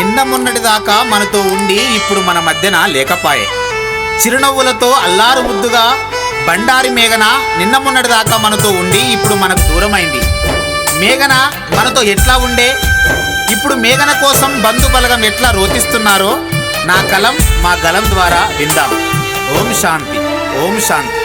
నిన్న మొన్నటి దాకా మనతో ఉండి ఇప్పుడు మన మధ్యన లేకపాయే. చిరునవ్వులతో అల్లారు ముద్దుగా బండారి మేఘన నిన్న మొన్నటి దాకా మనతో ఉండి ఇప్పుడు మనకు దూరమైంది. మేఘన మనతో ఎట్లా ఉండే? ఇప్పుడు మేఘన కోసం బంధు బలగం ఎట్లా రోతిస్తున్నారో నా కలం మా గలం ద్వారా విందాం. ఓం శాంతి. ఓం శాంతి.